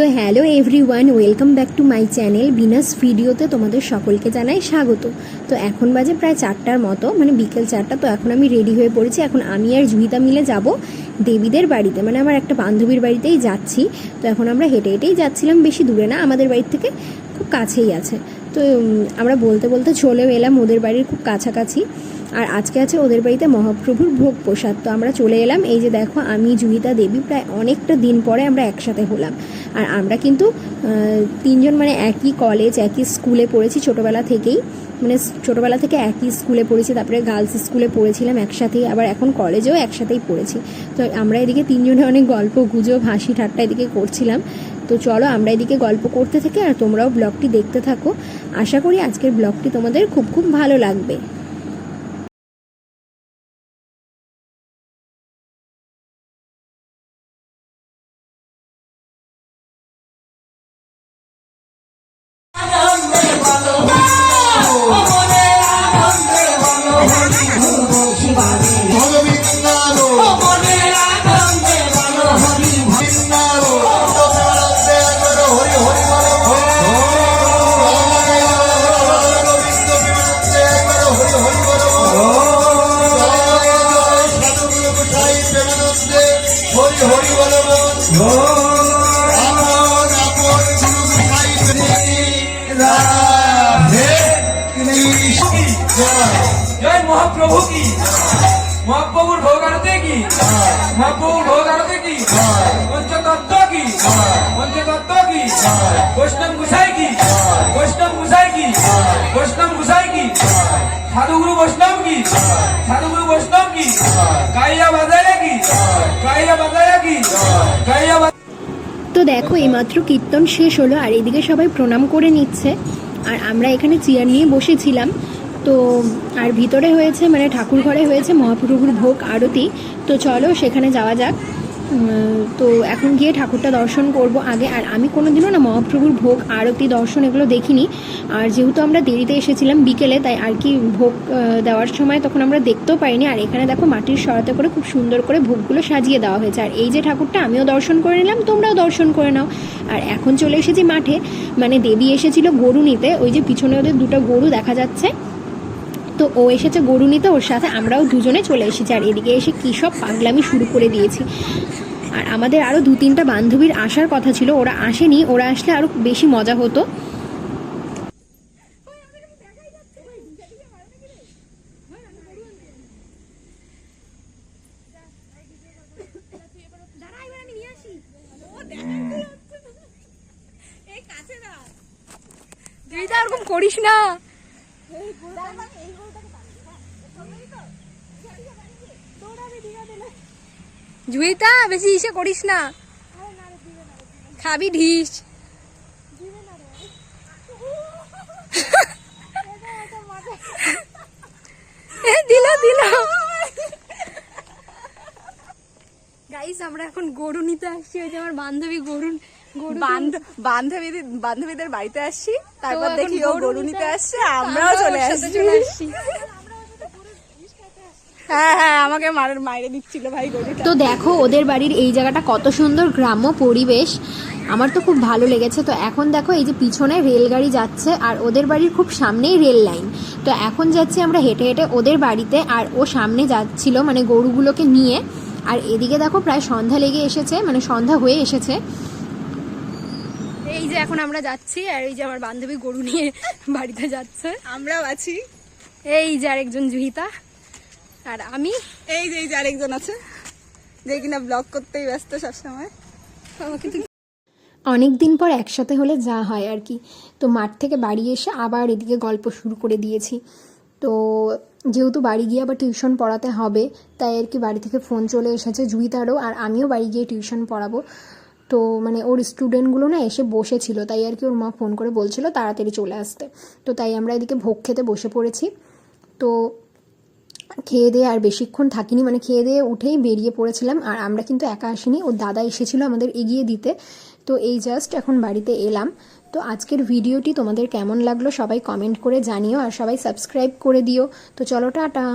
তো hello everyone welcome back to my channel Binas ভিডিওতে তোমাদের সকলকে জানাই স্বাগত। তো এখন বাজে প্রায় চারটার মতো মানে বিকেল চারটা, তো এখন আমি রেডি হয়ে পড়েছি। এখন আমি আর জুহিতা মিলে যাব দেবীদের বাড়িতে মানে আমার একটা বান্ধবীর বাড়িতেই যাচ্ছি। তো এখন আমরা হেঁটে হেঁটেই যাচ্ছিলাম, বেশি দূরে না, আমাদের বাড়ির থেকে খুব কাছেই আছে। তো আমরা বলতে বলতে চলেও এলাম ওদের বাড়ির খুব কাছাকাছি। আর আজকে আছে ওদের বাড়িতে মহাপ্রভুর ভোগ প্রসাদ। তো আমরা চলে এলাম। এই যে দেখো, আমি, জুহিতা, দেবী প্রায় অনেকটা দিন পরে আমরা একসাথে হলাম। আর আমরা কিন্তু তিনজন মানে একই কলেজ একই স্কুলে পড়েছি ছোটবেলা থেকেই। মানে ছোটোবেলা থেকে একই স্কুলে পড়েছি, তারপরে গার্লস স্কুলে পড়েছিলাম একসাথেই, আবার এখন কলেজেও একসাথেই পড়েছি। তো আমরা এদিকে তিনজনে অনেক গল্প, গুজব, হাসি ঠাট্টা এদিকে করছিলাম। তো চলো আমরা এদিকে গল্প করতে থাকি আর তোমরাও ব্লগটি দেখতে থাকো। আশা করি আজকের ব্লগটি তোমাদের খুব খুব ভালো লাগবে। মহাপ্রভু কি মহাপ্রভুর ভোগ আনতে কি মহাপ্রভুর ভোগ আনতে কি পঞ্চতত্ত্ব কি পঞ্চতত্ত্ব কি বৈষ্ণব গুসাই কি বৈষ্ণব গুসাই কি বৈষ্ণব গুসাই কি সাধুগুরু বৈষ্ণব কি সাধুগুরু বৈষ্ণব কি কাইয়া বাজায় তো দেখো, এইমাত্র কীর্তন শেষ হলো আর এদিকে সবাই প্রণাম করে নিচ্ছে। আর আমরা এখানে চেয়ার নিয়ে বসেছিলাম। তো, আর ভিতরে হয়েছে মানে ঠাকুর ঘরে হয়েছে মহাপ্রভুর ভোগ, আরতি। তো চলো, সেখানে যাওয়া যাক। তো এখন গিয়ে ঠাকুরটা দর্শন করব আগে। আর আমি কোনোদিনও না মহাপ্রভুর ভোগ আরতি দর্শন এগুলো দেখিনি। আর যেহেতু আমরা দেরিতে এসেছিলাম বিকেলে, তাই আর কি ভোগ দেওয়ার সময় তখন আমরা দেখতেও পাইনি। আর এখানে দেখো মাটির সরাতে করে খুব সুন্দর করে ভোগগুলো সাজিয়ে দেওয়া হয়েছে। আর এই যে ঠাকুরটা, আমিও দর্শন করে নিলাম, তোমরাও দর্শন করে নাও। আর এখন চলে এসেছি মাঠে। মানে দেবী এসেছিল গরু নিতে। ওই যে পিছনে ওদের দুটো গরু দেখা যাচ্ছে। তো ও এসেছে গরু নিতে ওর সাথে আমরাও দুজনে চলে এসেছি। আর এদিকে এসে কী সব পাগলামি শুরু করে দিয়েছি। আর আমাদের আরও দু তিনটা বান্ধবীর আসার কথা ছিল ওরা আসেনি ওরা আসলে আরও বেশি মজা হতো। ওরকম করিস না। জুইতা বেশি ইসে করিস না। খাবি ঢিস। এ, দিল দিল। গাইস আমরা এখন গরু নিতে আসছি ওই যে আমার বান্ধবী গরু বান্ধবীদের বান্ধবীদের বাড়িতে আসছি তারপর দেখি ও গরু নিতে আসছে আমরাও চলে আসছি। চলে আসছি হ্যাঁ হ্যাঁ আমাকে মারের মাইরে দিচ্ছিল ভাই গরুটা। তো দেখো ওদের বাড়ির এই জায়গাটা কত সুন্দর গ্রাম্য পরিবেশ। আমার তো খুব ভালো লেগেছে। তো এখন দেখো এই যে পিছনে রেলগাড়ি যাচ্ছে আর ওদের বাড়ির খুব সামনেই রেল লাইন। তো এখন যাচ্ছি আমরা হেঁটে হেঁটে ওদের বাড়িতে আর ও সামনে যাচ্ছিল মানে গরুগুলোকে নিয়ে। আর এদিকে দেখো প্রায় সন্ধ্যা লেগে এসেছে মানে সন্ধ্যা হয়ে এসেছে। এই যে এখন আমরা যাচ্ছি আর এই যে আমার বান্ধবী গরু নিয়ে বাড়িতে যাচ্ছে। আমরাও আছি। এই যে আরেকজন জুহিতা আর আমি। এই যে এই যে আরেকজন আছে। যে কিনা ব্লগ করতেই ব্যস্ত সবসময়। আমাকে অনেক দিন পর একসাথে হলে যা হয় আর কি। তো মাঠ থেকে বাড়ি এসে আবার এদিকে গল্প শুরু করে দিয়েছি। তো যেহেতু বাড়ি গিয়ে আবার টিউশন পড়াতে হবে তাই আর কি বাড়ি থেকে ফোন চলে এসেছে জুইতারও আর আমিও বাড়ি গিয়ে টিউশন পড়াবো। তো মানে ওর স্টুডেন্টগুলো না এসে বসেছিল, তাই আর কি ওর মা ফোন করে বলছিল তাড়াতাড়ি চলে আসতে। তো তাই আমরা এদিকে ভোগ খেতে বসে পড়েছি। তো খেয়ে দিয়ে আর বেশিক্ষণ থাকিনি মানে খেয়ে দিয়ে উঠেই বেরিয়ে পড়েছিলাম আর আমরা কিন্তু একা আসিনি, ওর দাদা এসেছিল আমাদের এগিয়ে দিতে। তো এই জাস্ট এখন বাড়িতে এলাম। তো আজকের ভিডিওটি তোমাদের কেমন লাগল সবাই কমেন্ট করে জানিও আর সবাই সাবস্ক্রাইব করে দিও। তো চলো, টাটা!